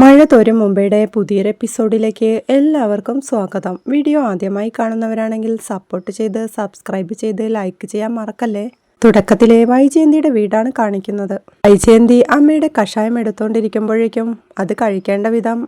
മഴ തോരും മുംബൈയുടെ പുതിയൊരു എപ്പിസോഡിലേക്ക് എല്ലാവർക്കും സ്വാഗതം. വീഡിയോ ആദ്യമായി കാണുന്നവരാണെങ്കിൽ സപ്പോർട്ട് ചെയ്ത് സബ്സ്ക്രൈബ് ചെയ്ത് ലൈക്ക് ചെയ്യാൻ മറക്കല്ലേ? തുടക്കത്തിലെ വൈജയന്തിയുടെ വീടാണ് കാണിക്കുന്നത്. വൈജയന്തി അമ്മയുടെ കഷായം എടുത്തുകൊണ്ടിരിക്കുമ്പോഴേക്കും അത് കഴിക്കേണ്ട വിധം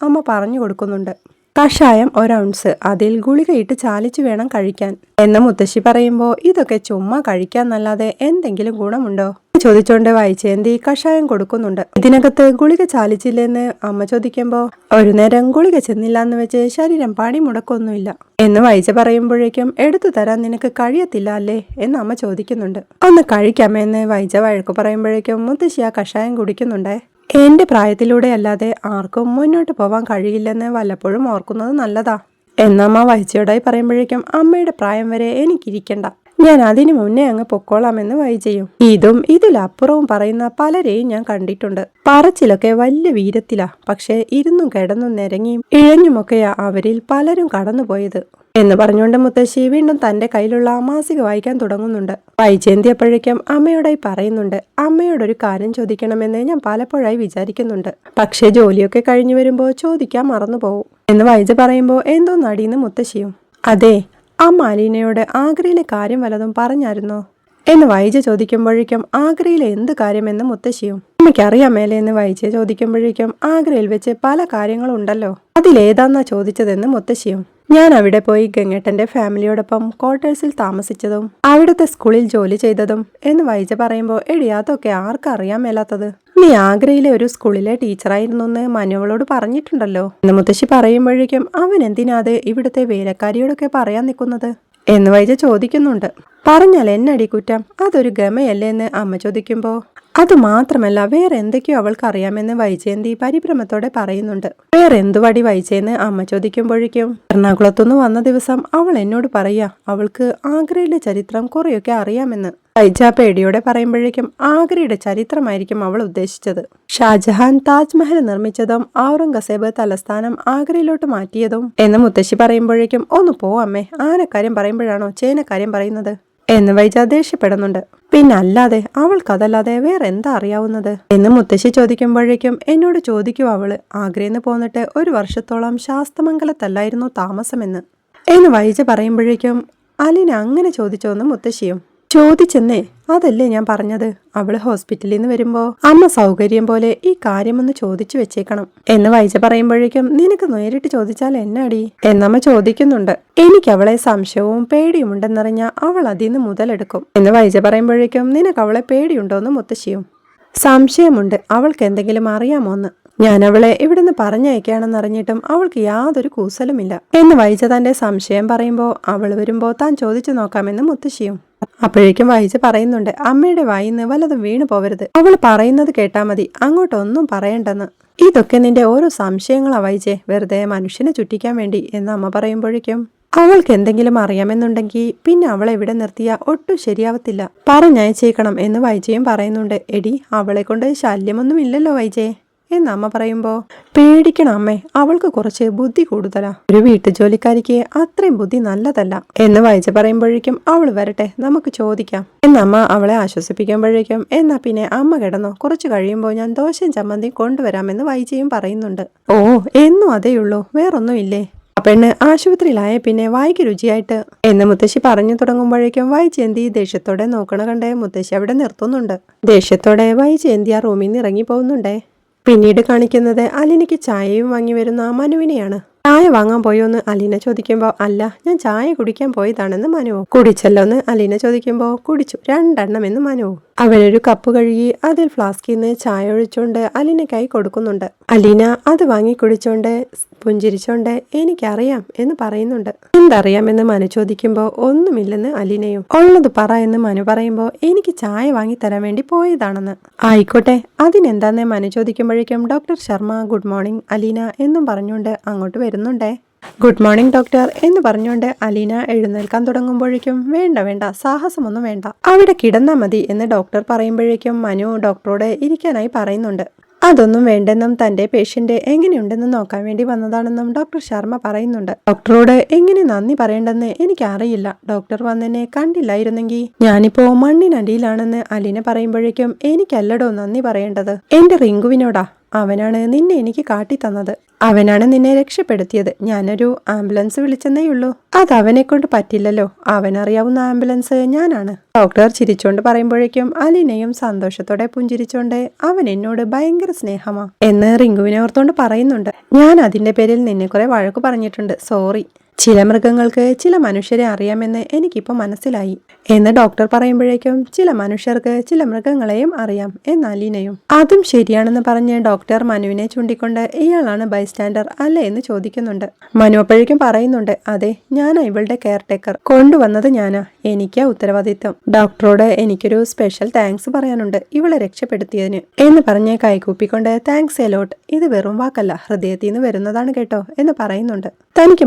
അമ്മ പറഞ്ഞു കൊടുക്കുന്നുണ്ട്. കഷായം ഒരൗൺസ്. അതിൽ ഗുളികയിട്ട് ചാലിച്ചു വേണം കഴിക്കാൻ. എന്ന് മുത്തശ്ശി പറയുമ്പോൾ ഇതൊക്കെ ചുമ്മാ കഴിക്കാന്നല്ലാതെ എന്തെങ്കിലും ഗുണമുണ്ടോ? ചോദിച്ചോണ്ട് വായിച്ചേന്തി കഷായം കൊടുക്കുന്നുണ്ട്. ഇതിനകത്ത് ഗുളിക ചാലിച്ചില്ലെന്ന് അമ്മ ചോദിക്കുമ്പോൾ ഒരു നേരം ഗുളിക ചെന്നില്ല എന്ന് വെച്ച് ശരീരം പണി മുടക്കൊന്നുമില്ല. എന്ന് വായിച്ച പറയുമ്പോഴേക്കും എടുത്തു തരാൻ നിനക്ക് കഴിയത്തില്ല അല്ലേ? എന്ന് അമ്മ ചോദിക്കുന്നുണ്ട്. ഒന്ന് കഴിക്കാമെന്ന് വായിച്ച വഴക്ക് പറയുമ്പോഴേക്കും മുത്തശ്ശി ആ കഷായം കുടിക്കുന്നുണ്ടേ. എന്റെ പ്രായത്തിലൂടെ അല്ലാതെ ആർക്കും മുന്നോട്ട് പോവാൻ കഴിയില്ലെന്ന് വല്ലപ്പോഴും ഓർക്കുന്നത് നല്ലതാ. എന്നമ്മ വൈച്ചയോടായി പറയുമ്പോഴേക്കും അമ്മയുടെ പ്രായം വരെ എനിക്കിരിക്കണ്ട. ഞാൻ അതിനു മുന്നേ അങ്ങ് പൊക്കോളാമെന്ന് വൈജയും. ഇതും ഇതിലപ്പുറവും പറയുന്ന പലരെയും ഞാൻ കണ്ടിട്ടുണ്ട്. പറച്ചിലൊക്കെ വലിയ വീരത്തിലാ. പക്ഷെ ഇരുന്നും കിടന്നും നിരങ്ങിയും ഇഴഞ്ഞുമൊക്കെയാ അവരിൽ പലരും കടന്നുപോയത്. എന്ന് പറഞ്ഞുകൊണ്ട് മുത്തശ്ശി വീണ്ടും തന്റെ കയ്യിലുള്ള മാസിക വായിക്കാൻ തുടങ്ങുന്നുണ്ട്. വായിച്ചേന്തിയപ്പോഴേക്കും അമ്മയോടായി പറയുന്നുണ്ട് അമ്മയോടൊരു കാര്യം ചോദിക്കണമെന്ന് ഞാൻ പലപ്പോഴായി വിചാരിക്കുന്നുണ്ട്. പക്ഷേ ജോലിയൊക്കെ കഴിഞ്ഞു വരുമ്പോൾ ചോദിക്കാൻ മറന്നു പോകും എന്ന് വൈജ പറയുമ്പോൾ എന്തോ നടീന്ന് മുത്തശ്ശിയും. അതെ ആ മാലിനയോട് ആഗ്രയിലെ കാര്യം വല്ലതും പറഞ്ഞായിരുന്നോ? എന്ന് വൈജ ചോദിക്കുമ്പോഴേക്കും ആഗ്രയിലെ എന്ത് കാര്യമെന്ന് മുത്തശ്ശിയും? അമ്മയ്ക്കറിയാമേലെ എന്ന് വൈജ ചോദിക്കുമ്പോഴേക്കും ആഗ്രയിൽ വെച്ച് പല കാര്യങ്ങളുണ്ടല്ലോ. അതിലേതാന്നാ ചോദിച്ചതെന്ന് മുത്തശ്ശിയും? ഞാൻ അവിടെ പോയി ഗംഗേട്ടന്റെ ഫാമിലിയോടൊപ്പം ക്വാർട്ടേഴ്സിൽ താമസിച്ചതും അവിടുത്തെ സ്കൂളിൽ ജോലി ചെയ്തതും എന്ന് വൈജ പറയുമ്പോൾ എടി അതൊക്കെ ആർക്കറിയാൻ മേലാത്തത്. നീ ആഗ്രയിലെ ഒരു സ്കൂളിലെ ടീച്ചറായിരുന്നു എന്ന് മനുവളോട് പറഞ്ഞിട്ടുണ്ടല്ലോ. എന്ന് മുത്തശ്ശി പറയുമ്പോഴേക്കും അവൻ എന്തിനാതെ ഇവിടുത്തെ വേലക്കാരിയോടൊക്കെ പറയാൻ നിൽക്കുന്നത്? എന്ന് വൈജ ചോദിക്കുന്നുണ്ട്. പറഞ്ഞാൽ എന്നടി കുറ്റം? അതൊരു ഗമയല്ലേ എന്ന് അമ്മ ചോദിക്കുമ്പോൾ അത് മാത്രമല്ല വേറെ എന്തൊക്കെയോ അവൾക്ക് അറിയാമെന്ന് വൈജയന്തി പരിഭ്രമത്തോടെ പറയുന്നുണ്ട്. വേറെ എന്തു വൈജയെന്ന് അമ്മ ചോദിക്കുമ്പോഴേക്കും എറണാകുളത്തുനിന്ന് വന്ന ദിവസം അവൾ എന്നോട് പറയാ അവൾക്ക് ആഗ്രയിലെ ചരിത്രം കുറെയൊക്കെ അറിയാമെന്ന്. വൈജ പേടിയോടെ പറയുമ്പോഴേക്കും ആഗ്രയുടെ ചരിത്രമായിരിക്കും അവൾ ഉദ്ദേശിച്ചത്. ഷാജഹാൻ താജ്മഹൽ നിർമ്മിച്ചതും ഔറംഗസേബ് തലസ്ഥാനം ആഗ്രയിലോട്ട് മാറ്റിയതും എന്ന് മുത്തശ്ശി പറയുമ്പോഴേക്കും ഒന്ന് പോ അമ്മേ ആനക്കാര്യം പറയുമ്പോഴാണോ ചേനക്കാര്യം പറയുന്നത്? എന്ന് വൈജ ദേഷ്യപ്പെടുന്നുണ്ട്. പിന്നെ അല്ലാതെ അവൾക്കതല്ലാതെ വേറെ എന്താ അറിയാവുന്നത്? എന്ന് മുത്തശ്ശി ചോദിക്കുമ്പോഴേക്കും എന്നോട് ചോദിക്കും അവൾ. ആഗ്രയെന്ന് പോന്നിട്ട് ഒരു വർഷത്തോളം ശാസ്തമംഗലത്തല്ലായിരുന്നു താമസമെന്ന്. എന്ന് വൈജ പറയുമ്പോഴേക്കും അലിന് അങ്ങനെ ചോദിച്ചോന്ന് മുത്തശ്ശിയും. ചോദിച്ചെന്നേ അതല്ലേ ഞാൻ പറഞ്ഞത്. അവൾ ഹോസ്പിറ്റലിൽ നിന്ന് വരുമ്പോ അമ്മ സൗകര്യം പോലെ ഈ കാര്യമൊന്ന് ചോദിച്ചു വെച്ചേക്കണം. എന്ന് വൈജ പറയുമ്പോഴേക്കും നിനക്ക് നേരിട്ട് ചോദിച്ചാൽ എന്നാടി? എന്നമ്മ ചോദിക്കുന്നുണ്ട്. എനിക്ക് അവളെ സംശയവും പേടിയും ഉണ്ടെന്നറിഞ്ഞ അവൾ അതിൽ നിന്ന് മുതലെടുക്കും. എന്ന് വൈജ പറയുമ്പോഴേക്കും നിനക്ക് അവളെ പേടിയുണ്ടോന്ന് മുത്തശ്ശിയും. സംശയമുണ്ട്. അവൾക്ക് എന്തെങ്കിലും അറിയാമോന്ന്. ഞാൻ അവളെ ഇവിടുന്ന് പറഞ്ഞയക്കുകയാണെന്നറിഞ്ഞിട്ടും അവൾക്ക് യാതൊരു കൂസലുമില്ല. എന്ന് വൈജ തന്റെ സംശയം പറയുമ്പോൾ അവൾ വരുമ്പോൾ താൻ ചോദിച്ചു നോക്കാമെന്ന് മുത്തശ്ശിയും. അപ്പോഴേക്കും വായിച്ച് പറയുന്നുണ്ട് അമ്മയുടെ വായിന്ന് വല്ലതും വീണു പോവരുത്. അവൾ പറയുന്നത് കേട്ടാ മതി അങ്ങോട്ടൊന്നും പറയണ്ടെന്ന്. ഇതൊക്കെ നിന്റെ ഓരോ സംശയങ്ങളാ വായിച്ചേ വെറുതെ മനുഷ്യനെ ചുറ്റിക്കാൻ വേണ്ടി എന്ന് അമ്മ പറയുമ്പോഴേക്കും അവൾക്ക് എന്തെങ്കിലും അറിയാമെന്നുണ്ടെങ്കിൽ പിന്നെ അവളെ ഇവിടെ നിർത്തിയ ഒട്ടും ശരിയാവത്തില്ല. പറഞ്ഞയച്ചേക്കണം എന്ന് വൈജയും പറയുന്നുണ്ട്. എടി അവളെ കൊണ്ട് ശല്യമൊന്നും ഇല്ലല്ലോ വൈജയെ എന്ന് അമ്മ പറയുമ്പോ? പേടിക്കണം അമ്മേ അവൾക്ക് കുറച്ച് ബുദ്ധി കൂടുതലാ. ഒരു വീട്ടു ജോലിക്കാരിക്ക് അത്രയും ബുദ്ധി നല്ലതല്ല. എന്ന് വായിച്ച് പറയുമ്പോഴേക്കും അവൾ വരട്ടെ നമുക്ക് ചോദിക്കാം. എന്നമ്മ അവളെ ആശ്വസിപ്പിക്കുമ്പോഴേക്കും എന്നാ പിന്നെ അമ്മ കിടന്നോ? കുറച്ച് കഴിയുമ്പോൾ ഞാൻ ദോശയും ചമ്മന്തിയും കൊണ്ടുവരാമെന്ന് വൈജയും പറയുന്നുണ്ട്. ഓ എന്നും അതേയുള്ളൂ വേറൊന്നും ഇല്ലേ പെണ്ണ് ആശുപത്രിയിലായ പിന്നെ വായിക്ക് രുചിയായിട്ട്. എന്ന് മുത്തശ്ശി പറഞ്ഞു തുടങ്ങുമ്പോഴേക്കും വായിച്ചേന്തി ദേഷ്യത്തോടെ നോക്കണ കണ്ടേ മുത്തശ്ശി അവിടെ നിർത്തുന്നുണ്ട്. ദേഷ്യത്തോടെ വായിച്ചേന്തി ആ റൂമിൽ നിന്ന് ഇറങ്ങി പോകുന്നുണ്ടേ? പിന്നീട് കാണിക്കുന്നത് അലിനയ്ക്ക് ചായയും വാങ്ങി വരുന്ന മനുവിനെയാണ്. ചായ വാങ്ങാൻ പോയോ എന്ന് അലീന ചോദിക്കുമ്പോൾ അല്ല ഞാൻ ചായ കുടിക്കാൻ പോയതാണെന്ന് മനുവോ കുടിച്ചല്ലോ എന്ന് അലീന ചോദിക്കുമ്പോൾ കുടിച്ചു രണ്ടെണ്ണം എന്ന് മനുവോ അവനൊരു കപ്പ് കഴുകി അതിൽ ഫ്ലാസ്കിൽ നിന്ന് ചായ ഒഴിച്ചോണ്ട് അലീനയ്ക്കായി കൊടുക്കുന്നുണ്ട്. അലീന അത് വാങ്ങി കുടിച്ചോണ്ട് പുഞ്ചിരിച്ചോണ്ട് എനിക്കറിയാം എന്ന് പറയുന്നുണ്ട്. എന്തറിയാമെന്ന് മനു ചോദിക്കുമ്പോൾ ഒന്നുമില്ലെന്ന് അലീനയും. ഉള്ളത് പറ എന്ന് മനു പറയുമ്പോൾ എനിക്ക് ചായ വാങ്ങി തരാൻ വേണ്ടി പോയതാണെന്ന്. ആയിക്കോട്ടെ അതിനെന്താന്ന് Manu ചോദിക്കുമ്പോഴേക്കും doctor Sharma good morning Alina എന്നും പറഞ്ഞുകൊണ്ട് അങ്ങോട്ട് വരുന്നുണ്ടേ. ഗുഡ് മോർണിംഗ് ഡോക്ടർ എന്ന് പറഞ്ഞുകൊണ്ട് അലീന എഴുന്നേൽക്കാൻ തുടങ്ങുമ്പോഴേക്കും വേണ്ട വേണ്ട സാഹസമൊന്നും വേണ്ട. അവിടെ കിടന്നാ മതി എന്ന് ഡോക്ടർ പറയുമ്പോഴേക്കും മനു ഡോക്ടറോട് ഇരിക്കാനായി പറയുന്നുണ്ട്. അതൊന്നും വേണ്ടെന്നും തന്റെ പേഷ്യന്റ് എങ്ങനെയുണ്ടെന്ന് നോക്കാൻ വേണ്ടി വന്നതാണെന്നും ഡോക്ടർ ശർമ്മ പറയുന്നുണ്ട്. ഡോക്ടറോട് എങ്ങനെ നന്ദി പറയേണ്ടെന്ന് എനിക്കറിയില്ല. ഡോക്ടർ വന്നെന്നെ കണ്ടില്ലായിരുന്നെങ്കിൽ ഞാനിപ്പോ മണ്ണിനടിയിലാണെന്ന് അലീന പറയുമ്പോഴേക്കും എനിക്കല്ലടോ നന്ദി പറയേണ്ടത്. എന്റെ റിങ്കുവിനോടാ. അവനാണ് നിന്നെ എനിക്ക് കാട്ടിത്തന്നത്. അവനാണ് നിന്നെ രക്ഷപ്പെടുത്തിയത്. ഞാനൊരു ആംബുലൻസ് വിളിച്ചെന്നേയുള്ളൂ അത് അവനെ കൊണ്ട് പറ്റില്ലല്ലോ. അവനറിയാവുന്ന ആംബുലൻസ് ഞാനാണ്. ഡോക്ടർ ചിരിച്ചോണ്ട് പറയുമ്പോഴേക്കും അലീനയും സന്തോഷത്തോടെ പുഞ്ചിരിച്ചോണ്ട് അവൻ എന്നോട് ഭയങ്കര സ്നേഹമാ എന്ന് റിങ്കുവിനെ ഓർത്തോണ്ട് പറയുന്നുണ്ട്. ഞാൻ അതിന്റെ പേരിൽ നിന്നെ കുറെ വഴക്ക് പറഞ്ഞിട്ടുണ്ട്. സോറി. ചില മൃഗങ്ങൾക്ക് ചില മനുഷ്യരെ അറിയാമെന്ന് എനിക്കിപ്പോൾ മനസ്സിലായി. എന്ന് ഡോക്ടർ പറയുമ്പോഴേക്കും ചില മനുഷ്യർക്ക് ചില മൃഗങ്ങളെയും അറിയാം എന്നാൽ അലീനയും അതും ശരിയാണെന്ന് പറഞ്ഞ് ഡോക്ടർ മനുവിനെ ചൂണ്ടിക്കൊണ്ട് ഇയാളാണ് ബൈസ്റ്റാൻഡർ അല്ല എന്ന് ചോദിക്കുന്നുണ്ട്. മനു അപ്പോഴേക്കും പറയുന്നുണ്ട് അതെ ഞാനാ ഇവളുടെ കെയർ ടേക്കർ. കൊണ്ടുവന്നത് ഞാനാ. എനിക്കാ ഉത്തരവാദിത്വം. ഡോക്ടറോട് എനിക്കൊരു സ്പെഷ്യൽ താങ്ക്സ് പറയാനുണ്ട് ഇവളെ രക്ഷപ്പെടുത്തിയതിന്. എന്ന് പറഞ്ഞ് കൈകൂപ്പിക്കൊണ്ട് താങ്ക്സ് എലോട്ട് ഇത് വെറും വാക്കല്ല. ഹൃദയത്തിൽ നിന്ന് വരുന്നതാണ് കേട്ടോ എന്ന് പറയുന്നുണ്ട്. തനിക്ക്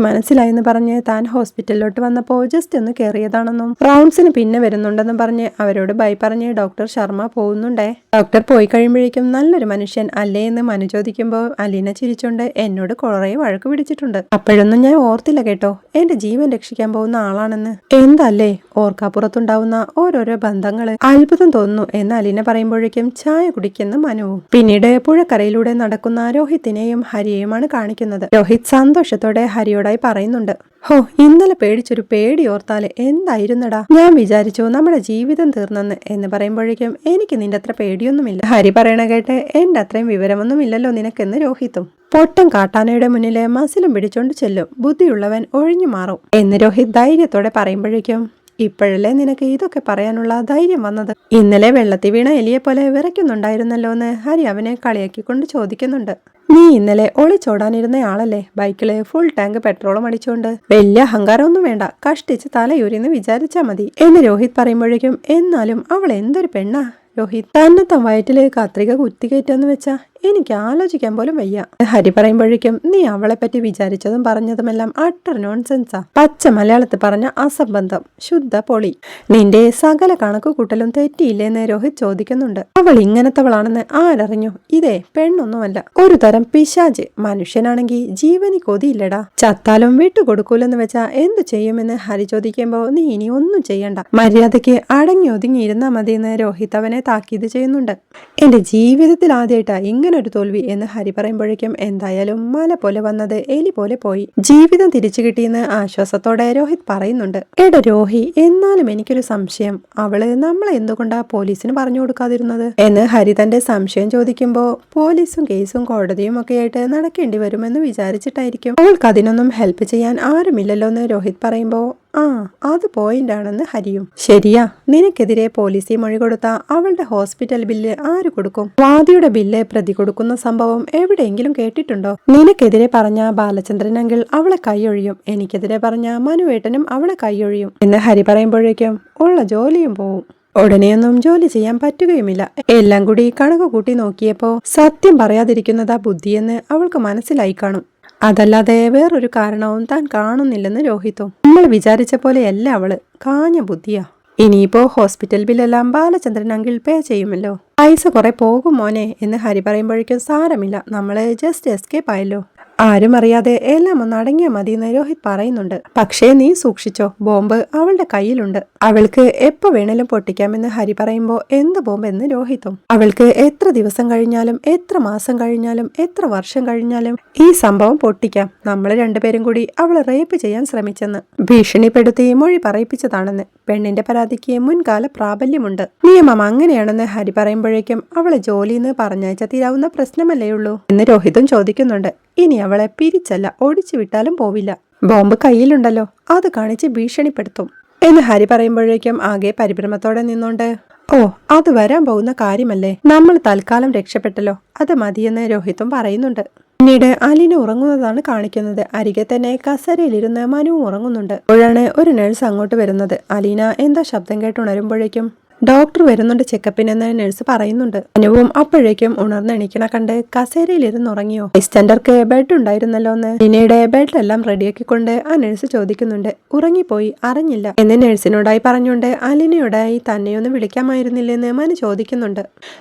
മനസ്സിലായെന്ന് പറഞ്ഞ് താൻ ഹോസ്പിറ്റലിലോട്ട് വന്നപ്പോൾ ജസ്റ്റ് ഒന്ന് കയറിയതാണെന്നും റൗണ്ട്സിന് പിന്നെ വരുന്നുണ്ടെന്നും പറഞ്ഞ് അവരോട് ബൈ പറഞ്ഞ് ഡോക്ടർ ശർമ്മ പോകുന്നുണ്ടേ? ഡോക്ടർ പോയി കഴിയുമ്പോഴേക്കും നല്ലൊരു മനുഷ്യൻ അല്ലേ? എന്ന് മനു ചോദിക്കുമ്പോൾ അലീന ചിരിച്ചുണ്ട് എന്നോട് കുറേ വഴക്ക് പിടിച്ചിട്ടുണ്ട്. അപ്പോഴൊന്നും ഞാൻ ഓർത്തില്ല കേട്ടോ. എന്റെ ജീവൻ രക്ഷിക്കാൻ പോകുന്ന ആളാണെന്ന്. എന്തല്ലേ? ഓർക്കാപ്പുറത്തുണ്ടാവുന്ന ഓരോരോ ബന്ധങ്ങൾ അത്ഭുതം തോന്നുന്നു എന്ന് അലീന പറയുമ്പോഴേക്കും ചായ കുടിക്കുന്ന മനുവും പിന്നീട് പുഴക്കരയിലൂടെ നടക്കുന്ന രോഹിത്തിനെയും ഹരിയെയുമാണ് കാണിക്കുന്നത്. രോഹിത് സന്തോഷത്തോടെ ഹരിയോടായി പറയുന്നുണ്ട് ഹോ ഇന്നലെ പേടിച്ചൊരു പേടി ഓർത്താൽ എന്തായിരുന്നടാ? ഞാൻ വിചാരിച്ചു നമ്മുടെ ജീവിതം തീർന്നെന്ന് എന്ന് പറയുമ്പോഴേക്കും എനിക്ക് നിന്റെ അത്ര പേടിയൊന്നുമില്ല. ഹരി പറയണ കേട്ട് എന്റെ അത്രയും വിവരമൊന്നും ഇല്ലല്ലോ നിനക്കെന്ന് രോഹിത്തും. പൊട്ടം കാട്ടാനയുടെ മുന്നിലെ മസിലും പിടിച്ചോണ്ട് ചെല്ലും. ബുദ്ധിയുള്ളവൻ ഒഴിഞ്ഞു മാറും എന്ന് രോഹിത് ധൈര്യത്തോടെ പറയുമ്പോഴേക്കും ഇപ്പോഴല്ലേ നിനക്ക് ഇതൊക്കെ പറയാനുള്ള ധൈര്യം വന്നത്? ഇന്നലെ വെള്ളത്തിൽ വീണ എലിയെ പോലെ വിറയ്ക്കുന്നുണ്ടായിരുന്നല്ലോ എന്ന് ഹരി അവനെ കളിയാക്കിക്കൊണ്ട് ചോദിക്കുന്നുണ്ട്. നീ ഇന്നലെ ഒളിച്ചോടാനിരുന്ന ആളല്ലേ ബൈക്കിൽ ഫുൾ ടാങ്ക് പെട്രോളും അടിച്ചുകൊണ്ട് വലിയ അഹങ്കാരമൊന്നും വേണ്ട. കഷ്ടിച്ച് തലയൂരിന്ന് വിചാരിച്ചാ മതി. എന്ന് രോഹിത് പറയുമ്പോഴേക്കും എന്നാലും അവൾ എന്തൊരു പെണ്ണാ? രോഹിത് തന്നെത്താൻ വയറ്റിൽ കത്രിക കുത്തി കുത്തിക്കയറ്റെന്ന് വെച്ചാ എനിക്ക് ആലോചിക്കാൻ പോലും വയ്യ. ഹരി പറയുമ്പോഴേക്കും നീ അവളെ പറ്റി വിചാരിച്ചതും പറഞ്ഞതുമെല്ലാം അട്ടർ നോൺസെൻസാ. പച്ച മലയാളത്തിൽ പറഞ്ഞ അസംബന്ധം ശുദ്ധ പൊളി. നിന്റെ സകല കണക്ക് കൂട്ടലും തെറ്റിയില്ലേന്ന് രോഹിത് ചോദിക്കുന്നുണ്ട്. അവൾ ഇങ്ങനത്തവളാണെന്ന് ആരറിഞ്ഞു? ഇതേ പെണ്ണൊന്നുമല്ല. ഒരു തരം പിശാജ്. മനുഷ്യനാണെങ്കിൽ ജീവനി കൊതിയില്ലടാ. ചത്താലും വിട്ടുകൊടുക്കൂലെന്ന് വെച്ചാ എന്തു ചെയ്യുമെന്ന് ഹരി ചോദിക്കുമ്പോ നീ ഇനി ഒന്നും ചെയ്യണ്ട. മര്യാദയ്ക്ക് അടങ്ങി ഒതുങ്ങി മതി മതിയെന്ന് രോഹിത് അവനെ താക്കീത് ചെയ്യുന്നുണ്ട്. എന്റെ ജീവിതത്തിൽ ആദ്യമായിട്ടാ ഇങ്ങനെ ഒരു തോൽവി എന്ന് ഹരി പറയുമ്പോഴേക്കും എന്തായാലും മല പോലെ വന്നത് എലി പോലെ പോയി. ജീവിതം തിരിച്ചു കിട്ടിയെന്ന് ആശ്വാസത്തോടെ രോഹിത് പറയുന്നുണ്ട്. എടാ രോഹി എന്നാലും എനിക്കൊരു സംശയം. അവൾ നമ്മൾ എന്തുകൊണ്ടാ പോലീസിന് പറഞ്ഞു കൊടുക്കാതിരുന്നത്? എന്ന് ഹരി തന്റെ സംശയം ചോദിക്കുമ്പോ പോലീസും കേസും കോടതിയും ഒക്കെ ആയിട്ട് നടക്കേണ്ടി വരുമെന്ന് വിചാരിച്ചിട്ടായിരിക്കും. അവൾക്ക് അതിനൊന്നും ഹെൽപ്പ് ചെയ്യാൻ ആരുമില്ലല്ലോ എന്ന് രോഹിത് പറയുമ്പോ ആ അത് പോയിന്റാണെന്ന് ഹരിയും. ശരിയാ നിനക്കെതിരെ പോലീസി മൊഴി കൊടുത്ത അവളുടെ ഹോസ്പിറ്റൽ ബില്ല് ആര് കൊടുക്കും? വാദിയുടെ ബില്ല് പ്രതി കൊടുക്കുന്ന സംഭവം എവിടെയെങ്കിലും കേട്ടിട്ടുണ്ടോ? നിനക്കെതിരെ പറഞ്ഞ ബാലചന്ദ്രനെങ്കിൽ അവളെ കൈയൊഴിയും. എനിക്കെതിരെ പറഞ്ഞ മനുവേട്ടനും അവളെ കൈയൊഴിയും. എന്ന് ഹരി പറയുമ്പോഴേക്കും ഉള്ള ജോലിയും പോവും. ഉടനെയൊന്നും ജോലി ചെയ്യാൻ പറ്റുകയുമില്ല. എല്ലാം കൂടി കണക്ക് കൂട്ടി നോക്കിയപ്പോ സത്യം പറയാതിരിക്കുന്നതാ ബുദ്ധിയെന്ന് അവൾക്ക് മനസ്സിലായി കാണും. അതല്ലാതെ വേറൊരു കാരണവും താൻ കാണുന്നില്ലെന്ന് രോഹിത്തോ നമ്മൾ വിചാരിച്ച പോലെയല്ല അവൾ. കാഞ്ഞ ബുദ്ധിയാ. ഇനിയിപ്പോ ഹോസ്പിറ്റൽ ബില്ലെല്ലാം ബാലചന്ദ്രൻ അങ്കിൾ പേ ചെയ്യുമല്ലോ. പൈസ കുറെ പോകും മോനെ എന്ന് ഹരി പറയുമ്പോഴേക്കും സാരമില്ല. നമ്മൾ ജസ്റ്റ് എസ്കേപ്പ് ആയല്ലോ. ആരും അറിയാതെ എല്ലാം ഒന്ന് അടങ്ങിയാൽ മതി എന്ന് രോഹിത് പറയുന്നുണ്ട്. പക്ഷേ നീ സൂക്ഷിച്ചോ ബോംബ് അവളുടെ കയ്യിലുണ്ട്. അവൾക്ക് എപ്പോ വേണേലും പൊട്ടിക്കാമെന്ന് ഹരി പറയുമ്പോ എന്ത് ബോംബ് എന്ന് രോഹിത്തും. അവൾക്ക് എത്ര ദിവസം കഴിഞ്ഞാലും എത്ര മാസം കഴിഞ്ഞാലും എത്ര വർഷം കഴിഞ്ഞാലും ഈ സംഭവം പൊട്ടിക്കാം. നമ്മൾ രണ്ടുപേരും കൂടി അവളെ റേപ്പ് ചെയ്യാൻ ശ്രമിച്ചെന്ന്. ഭീഷണിപ്പെടുത്തി മൊഴി പറയിപ്പിച്ചതാണെന്ന്. പെണ്ണിന്റെ പരാതിക്ക് മുൻകാല പ്രാബല്യമുണ്ട്. നിയമം അങ്ങനെയാണെന്ന് ഹരി പറയുമ്പോഴേക്കും അവളെ ജോലിന്ന് പറഞ്ഞയച്ച തീരാവുന്ന പ്രശ്നമല്ലേ ഉള്ളൂ എന്ന് രോഹിതും ചോദിക്കുന്നുണ്ട്. ഇനി അവളെ പിരിച്ചല്ല ഓടിച്ചു വിട്ടാലും പോവില്ല. ബോംബ് കയ്യിലുണ്ടല്ലോ അത് കാണിച്ച് ഭീഷണിപ്പെടുത്തും. എന്ന് ഹരി പറയുമ്പോഴേക്കും ആകെ പരിഭ്രമത്തോടെ നിന്നോണ്ട് ഓ അത് വരാൻ പോകുന്ന കാര്യമല്ലേ? നമ്മൾ തൽക്കാലം രക്ഷപ്പെട്ടല്ലോ അത് മതിയെന്ന് രോഹിത്തും പറയുന്നുണ്ട്. പിന്നീട് അലീന ഉറങ്ങുന്നതാണ് കാണിക്കുന്നത്. അരികെ തന്നെ കസരയിലിരുന്ന് മനുവും ഉറങ്ങുന്നുണ്ട്. അപ്പോഴാണ് ഒരു നേഴ്സ് അങ്ങോട്ട് വരുന്നത്. അലീന എന്താ ശബ്ദം കേട്ട് ഉണരുമ്പോഴേക്കും ഡോക്ടർ വരുന്നുണ്ട് ചെക്കപ്പിനെന്ന് നഴ്സ് പറയുന്നുണ്ട്. അനുവും അപ്പോഴേക്കും ഉണർന്നെണീക്കണ കണ്ട് കസേരയിലിരുന്ന് ഉറങ്ങിയോ? ബൈസ്റ്റാൻഡർക്ക് ബെഡ് ഉണ്ടായിരുന്നല്ലോ എന്ന്. ലിനയുടെ ബെഡെല്ലാം റെഡിയാക്കിക്കൊണ്ട് ആ നഴ്സ് ചോദിക്കുന്നുണ്ട്. ഉറങ്ങിപ്പോയി അറിഞ്ഞില്ല. എന്ന് നഴ്സിനോടായി പറഞ്ഞുകൊണ്ട് അലിനയോടായി തന്നെയൊന്ന് വിളിക്കാമായിരുന്നില്ലെന്ന് മനു ചോദിക്കുന്നുണ്ട്.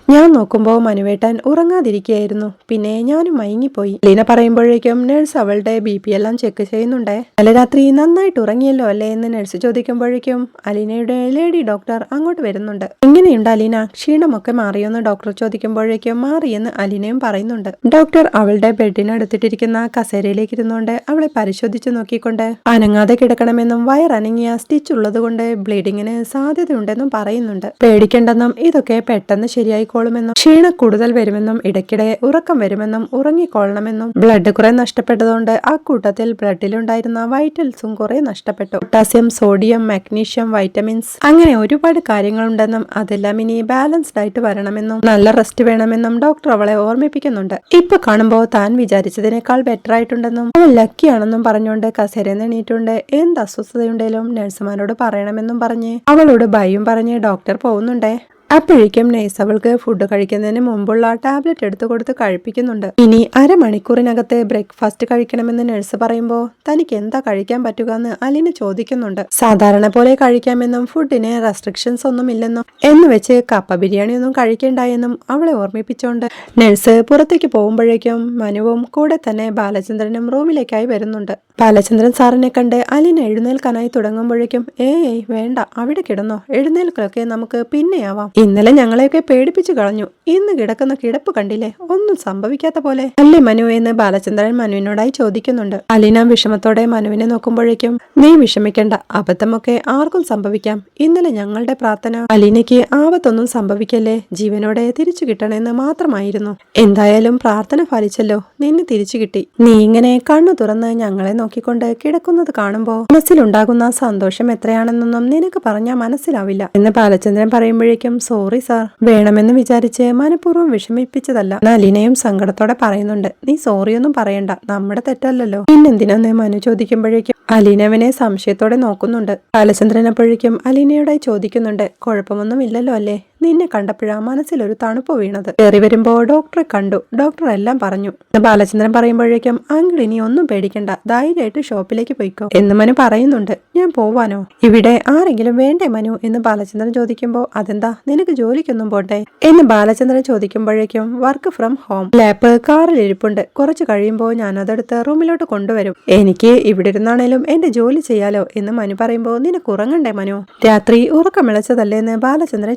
ഞാൻ നോക്കുമ്പോൾ മനുവേട്ടൻ ഉറങ്ങാതിരിക്കുകയായിരുന്നു. പിന്നെ ഞാനും മയങ്ങിപ്പോയി. ലീന പറയുമ്പോഴേക്കും നഴ്സ് അവളുടെ ബി പി എല്ലാം ചെക്ക് ചെയ്യുന്നുണ്ടേ. നല്ല രാത്രി നന്നായിട്ട് ഉറങ്ങിയല്ലോ അല്ലേ എന്ന് നഴ്സ് ചോദിക്കുമ്പോഴേക്കും അലീനയുടെ ലേഡി ഡോക്ടർ അങ്ങോട്ട് വരുന്നു. പറയുന്നുണ്ട്. എങ്ങനെയുണ്ട് അലീന? ക്ഷീണമൊക്കെ മാറിയെന്ന് ഡോക്ടർ ചോദിക്കുമ്പോഴേക്കും മാറിയെന്ന് അലീനയും പറയുന്നുണ്ട്. ഡോക്ടർ അവളുടെ ബെഡിനടുത്തിട്ടിരിക്കുന്ന കസേരയിലേക്ക് ഇരുന്നുകൊണ്ട് അവളെ പരിശോധിച്ചു നോക്കിക്കൊണ്ട് അനങ്ങാതെ കിടക്കണമെന്നും വയറനങ്ങിയ സ്റ്റിച്ച് ഉള്ളതുകൊണ്ട് ബ്ലീഡിങ്ങിന് സാധ്യതയുണ്ടെന്നും പറയുന്നുണ്ട്. പേടിക്കേണ്ടെന്നും ഇതൊക്കെ പെട്ടെന്ന് ശരിയായിക്കോളുമെന്നും ക്ഷീണ കൂടുതൽ വരുമെന്നും ഇടയ്ക്കിടെ ഉറക്കം വരുമെന്നും ഉറങ്ങിക്കൊള്ളണമെന്നും ബ്ലഡ് കുറെ നഷ്ടപ്പെട്ടതുകൊണ്ട് ആ കൂട്ടത്തിൽ ബ്ലഡിലുണ്ടായിരുന്ന വൈറ്റൽസും കുറെ നഷ്ടപ്പെട്ടു. പൊട്ടാസ്യം സോഡിയം മാഗ്നീഷ്യം വൈറ്റമിൻസ് അങ്ങനെ ഒരുപാട് കാര്യങ്ങളുണ്ടെന്നും അതെല്ലാം ഇനി ബാലൻസ്ഡ് ആയിട്ട് വരണമെന്നും നല്ല റെസ്റ്റ് വേണമെന്നും ഡോക്ടർ അവളെ ഓർമ്മിപ്പിക്കുന്നുണ്ട്. ഇപ്പൊ കാണുമ്പോൾ താൻ വിചാരിച്ചതിനേക്കാൾ ബെറ്റർ ആയിട്ടുണ്ടെന്നും അവൾ ലക്കിയാണെന്നും പറഞ്ഞുകൊണ്ട് കസേരയിൽ എണീറ്റുണ്ട്. എന്ത് അസ്വസ്ഥതയുണ്ടെങ്കിലും നഴ്സുമാരോട് പറയണമെന്നും പറഞ്ഞ് അവളോട് ഭയം പറഞ്ഞ് ഡോക്ടർ പോകുന്നുണ്ടേ അപ്പോഴേക്കും നൈസ് അവൾക്ക് ഫുഡ് കഴിക്കുന്നതിന് മുമ്പുള്ള ടാബ്ലറ്റ് എടുത്തു കൊടുത്ത് കഴിപ്പിക്കുന്നുണ്ട്. ഇനി അരമണിക്കൂറിനകത്ത് ബ്രേക്ക്ഫാസ്റ്റ് കഴിക്കണമെന്ന് നഴ്സ് പറയുമ്പോൾ തനിക്ക് എന്താ കഴിക്കാൻ പറ്റുക എന്ന് അലിന് ചോദിക്കുന്നുണ്ട്. സാധാരണ പോലെ കഴിക്കാമെന്നും ഫുഡിന് റെസ്ട്രിക്ഷൻസ് ഒന്നും ഇല്ലെന്നും എന്ന് വെച്ച് കപ്പ ബിരിയാണി ഒന്നും കഴിക്കേണ്ടായെന്നും അവളെ ഓർമ്മിപ്പിച്ചുകൊണ്ട് നഴ്സ് പുറത്തേക്ക് പോകുമ്പോഴേക്കും മനുവും കൂടെ തന്നെ ബാലചന്ദ്രനും റൂമിലേക്കായി വരുന്നുണ്ട്. ബാലചന്ദ്രൻ സാറിനെ കണ്ട് അലിന് എഴുന്നേൽക്കാനായി തുടങ്ങുമ്പോഴേക്കും ഏയ് വേണ്ട അവിടെ കിടന്നോ എഴുന്നേൽക്കലൊക്കെ നമുക്ക് പിന്നെയാവാം. ഇന്നലെ ഞങ്ങളെയൊക്കെ പേടിപ്പിച്ചു കളഞ്ഞു. ഇന്ന് കിടക്കുന്ന കിടപ്പ് കണ്ടില്ലേ? ഒന്നും സംഭവിക്കാത്ത പോലെ. അല്ലേ മനു എന്ന് ബാലചന്ദ്രൻ മനുവിനോടായി ചോദിക്കുന്നുണ്ട്. അലീന വിഷമത്തോടെ മനുവിനെ നോക്കുമ്പോഴേക്കും നീ വിഷമിക്കേണ്ട. അബദ്ധമൊക്കെ ആർക്കും സംഭവിക്കാം. ഇന്നലെ ഞങ്ങളുടെ പ്രാർത്ഥന അലീനയ്ക്ക് ആപത്തൊന്നും സംഭവിക്കല്ലേ? ജീവനോടെ തിരിച്ചു കിട്ടണമെന്ന് മാത്രമായിരുന്നു. എന്തായാലും പ്രാർത്ഥന ഫലിച്ചല്ലോ. നിന്നെ തിരിച്ചു കിട്ടി. നീ ഇങ്ങനെ കണ്ണു തുറന്ന് ഞങ്ങളെ നോക്കിക്കൊണ്ട് കിടക്കുന്നത് കാണുമ്പോ മനസ്സിലുണ്ടാകുന്ന സന്തോഷം എത്രയാണെന്നൊന്നും നിനക്ക് പറഞ്ഞാൽ മനസ്സിലാവില്ല. എന്ന് ബാലചന്ദ്രൻ പറയുമ്പോഴേക്കും സോറി സാർ. വേണമെന്ന് വിചാരിച്ച് മനഃപൂർവം വിഷമിപ്പിച്ചതല്ല. നലിനയും സങ്കടത്തോടെ പറയുന്നുണ്ട്. നീ സോറിയൊന്നും പറയണ്ട. നമ്മുടെ തെറ്റല്ലല്ലോ. പിന്നെന്തിനാന്ന് മനു ചോദിക്കുമ്പോഴേക്കും അലീനവനെ സംശയത്തോടെ നോക്കുന്നുണ്ട്. ബാലചന്ദ്രൻ അപ്പോഴേക്കും ചോദിക്കുന്നുണ്ട്. കുഴപ്പമൊന്നും ഇല്ലല്ലോ അല്ലേ? നിന്നെ കണ്ടപ്പോഴാ മനസ്സിലൊരു തണുപ്പ് വീണത്. കയറി വരുമ്പോ ഡോക്ടറെ കണ്ടു. ഡോക്ടർ എല്ലാം പറഞ്ഞു ബാലചന്ദ്രൻ പറയുമ്പോഴേക്കും അങ്കിൾ ഇനി ഒന്നും പേടിക്കണ്ട. ധൈര്യമായിട്ട് ഷോപ്പിലേക്ക് പോയിക്കോ. എന്ന് മനു പറയുന്നുണ്ട്. ഞാൻ പോവാനോ? ഇവിടെ ആരെങ്കിലും വേണ്ടേ മനു? എന്ന് ബാലചന്ദ്രൻ ചോദിക്കുമ്പോ അതെന്താ? നിനക്ക് ജോലിക്കൊന്നും പോട്ടെ എന്ന് ബാലചന്ദ്രൻ ചോദിക്കുമ്പോഴേക്കും വർക്ക് ഫ്രം ഹോം. ലാപ്പ് കാറിൽ ഇരിപ്പുണ്ട്. കുറച്ച് കഴിയുമ്പോൾ ഞാൻ അതെടുത്ത് റൂമിലോട്ട് കൊണ്ടുവരും. എനിക്ക് ഇവിടെ ഇരുന്നാണേലും എന്റെ ജോലി ചെയ്യാലോ? എന്ന് മനു പറയുമ്പോ നിനക്ക് ഉറങ്ങണ്ടേ മനു? രാത്രി ഉറക്കമിളച്ചതല്ലേ? എന്ന് ബാലചന്ദ്രൻ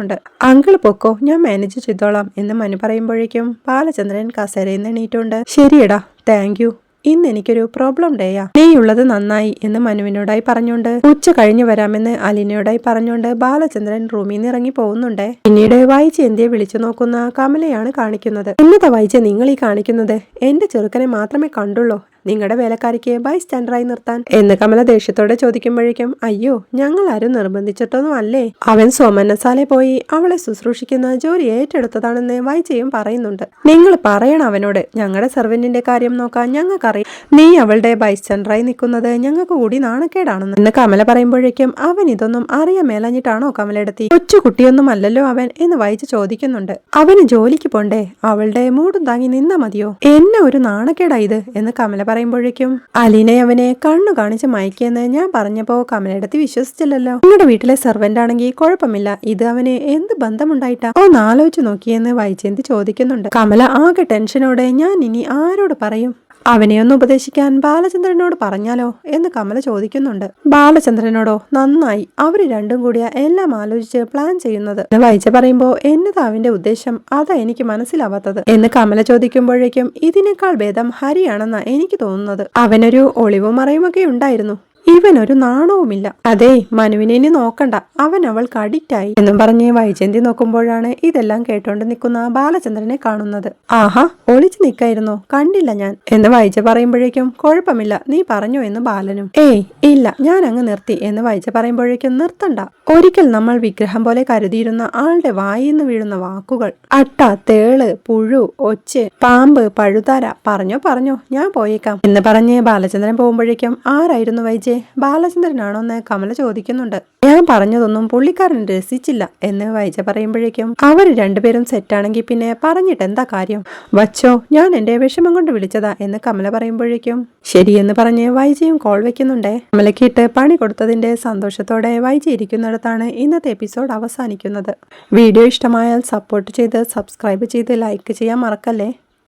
ചോദിക്കുന്നുണ്ട് അങ്കിൾ പൊക്കോ ഞാൻ മാനേജ് ചെയ്തോളാം എന്ന് മനു പറയുമ്പോഴേക്കും ബാലചന്ദ്രൻ കസേരയിൽ നിന്ന് എണീറ്റുണ്ട് ശരിയടാ താങ്ക് യു ഇന്ന് എനിക്കൊരു പ്രോബ്ലം ഡേയാ നീയുള്ളത് നന്നായി എന്ന് മനുവിനോടായി പറഞ്ഞുകൊണ്ട് ഉച്ച കഴിഞ്ഞു വരാമെന്ന് അലിനയോടായി പറഞ്ഞുകൊണ്ട് ബാലചന്ദ്രൻ റൂമിൽ നിന്ന് ഇറങ്ങി പോകുന്നുണ്ട്. പിന്നീട് വായിച്ചേന്തിയെ വിളിച്ചു നോക്കുന്ന കമലയാണ് കാണിക്കുന്നത്. എന്നതാ വായിച്ച നിങ്ങൾ ഈ കാണിക്കുന്നത് എന്റെ ചെറുക്കനെ മാത്രമേ കണ്ടുള്ളൂ. നിങ്ങളുടെ വേലക്കാരിക്ക് ബൈ സ്റ്റാൻഡറായി നിർത്താൻ. എന്ന് കമല ദേഷ്യത്തോടെ ചോദിക്കുമ്പോഴേക്കും അയ്യോ ഞങ്ങൾ ആരും നിർബന്ധിച്ചിട്ടൊന്നും അല്ലേ? അവൻ സോമനസാലെ പോയി അവളെ ശുശ്രൂഷിക്കുന്ന ജോലി ഏറ്റെടുത്തതാണെന്ന് വൈജയും പറയുന്നുണ്ട്. നിങ്ങൾ പറയണം അവനോട്. ഞങ്ങളുടെ സെർവന്റിന്റെ കാര്യം നോക്കാൻ ഞങ്ങൾക്കറിയാം. നീ അവളുടെ ബൈ സ്റ്റാൻഡറായി നിൽക്കുന്നത് ഞങ്ങൾക്ക് കൂടി നാണക്കേടാണെന്ന്. എന്ന് കമല പറയുമ്പോഴേക്കും അവൻ ഇതൊന്നും അറിയാൻ മേലഞ്ഞിട്ടാണോ കമലയെടുത്തി കൊച്ചു കുട്ടിയൊന്നും അല്ലല്ലോ അവൻ എന്ന് വൈജ ചോദിക്കുന്നുണ്ട്. അവന് ജോലിക്ക് പോണ്ടേ? അവളുടെ മൂടും താങ്ങി നിന്നാ മതിയോ? എന്നെ ഒരു നാണക്കേടാ ഇത് എന്ന് കമല പറയുമ്പോഴേക്കും അലീനെ അവനെ കണ്ണു കാണിച്ച് മയക്കിയെന്ന് ഞാൻ പറഞ്ഞപ്പോ കമലയെടുത്ത് വിശ്വസിച്ചില്ലല്ലോ. നിങ്ങളുടെ വീട്ടിലെ സെർവന്റ് ആണെങ്കിൽ കുഴപ്പമില്ല. ഇത് അവന് എന്ത് ബന്ധമുണ്ടായിട്ടാ? ഒന്ന് ആലോചിച്ചു നോക്കിയെന്ന് വൈജയന്തി ചോദിക്കുന്നുണ്ട്. കമല ആകെ ടെൻഷനോടെ ഞാൻ ഇനി ആരോട് പറയും? അവനെ ഒന്ന് ഉപദേശിക്കാൻ ബാലചന്ദ്രനോട് പറഞ്ഞാലോ എന്ന് കമല ചോദിക്കുന്നുണ്ട്. ബാലചന്ദ്രനോടോ? നന്നായി. അവർ രണ്ടും കൂടിയ എല്ലാം ആലോചിച്ച് പ്ലാൻ ചെയ്യുന്നത്. വായിച്ച വൈജ പറയുമ്പോ എന്നതാ അവന്റെ ഉദ്ദേശം? അതാ എനിക്ക് മനസ്സിലാവാത്തത്. എന്ന് കമല ചോദിക്കുമ്പോഴേക്കും ഇതിനേക്കാൾ ഭേദം ഹരിയാണെന്നാ എനിക്ക് തോന്നുന്നത്. അവനൊരു ഒളിവും മറയുമൊക്കെ ഉണ്ടായിരുന്നു. ഇവനൊരു നാണവുമില്ല. അതെ മനുവിനെ ഇനി നോക്കണ്ട. അവൻ അവൾക്ക് അഡിക്റ്റായി. എന്നും പറഞ്ഞ് വൈജയന്തി നോക്കുമ്പോഴാണ് ഇതെല്ലാം കേട്ടോണ്ട് നിൽക്കുന്ന ബാലചന്ദ്രനെ കാണുന്നത്. ആഹാ ഒളിച്ചു നിൽക്കായിരുന്നോ കണ്ടില്ല ഞാൻ. എന്ന് വൈജ പറയുമ്പോഴേക്കും കുഴപ്പമില്ല നീ പറഞ്ഞു എന്ന് ബാലനും. ഏയ് ഇല്ല ഞാൻ അങ്ങ് നിർത്തി എന്ന് വൈജ പറയുമ്പോഴേക്കും നിർത്തണ്ട. ഒരിക്കൽ നമ്മൾ വിഗ്രഹം പോലെ കരുതിയിരുന്ന ആളുടെ വായിന്ന് വീഴുന്ന വാക്കുകൾ. അട്ട തേൾ പുഴു ഒച്ച് പാമ്പ് പഴുതാര പറഞ്ഞോ പറഞ്ഞോ ഞാൻ പോയേക്കാം എന്ന് പറഞ്ഞ് ബാലചന്ദ്രൻ പോകുമ്പോഴേക്കും ആരായിരുന്നു വൈജെ? ബാലചന്ദ്രനാണോ എന്ന് കമല ചോദിക്കുന്നുണ്ട്. ഞാൻ പറഞ്ഞതൊന്നും പുള്ളിക്കാരൻ രസിച്ചില്ല എന്ന് വൈജ പറയുമ്പോഴേക്കും അവർ രണ്ടുപേരും സെറ്റാണെങ്കിൽ പിന്നെ പറഞ്ഞിട്ട് എന്താ കാര്യം? വച്ചോ ഞാൻ എന്റെ വിഷമം കൊണ്ട് വിളിച്ചതാ എന്ന് കമല പറയുമ്പോഴേക്കും ശരിയെന്ന് പറഞ്ഞ് വൈജയും കോൾ വെക്കുന്നുണ്ടേ. കമലക്കിട്ട് പണി കൊടുത്തതിന്റെ സന്തോഷത്തോടെ വൈജ ഇരിക്കുന്നിടത്താണ് ഇന്നത്തെ എപ്പിസോഡ് അവസാനിക്കുന്നത്. വീഡിയോ ഇഷ്ടമായാൽ സപ്പോർട്ട് ചെയ്ത് സബ്സ്ക്രൈബ് ചെയ്ത് ലൈക്ക് ചെയ്യാൻ മറക്കല്ലേ?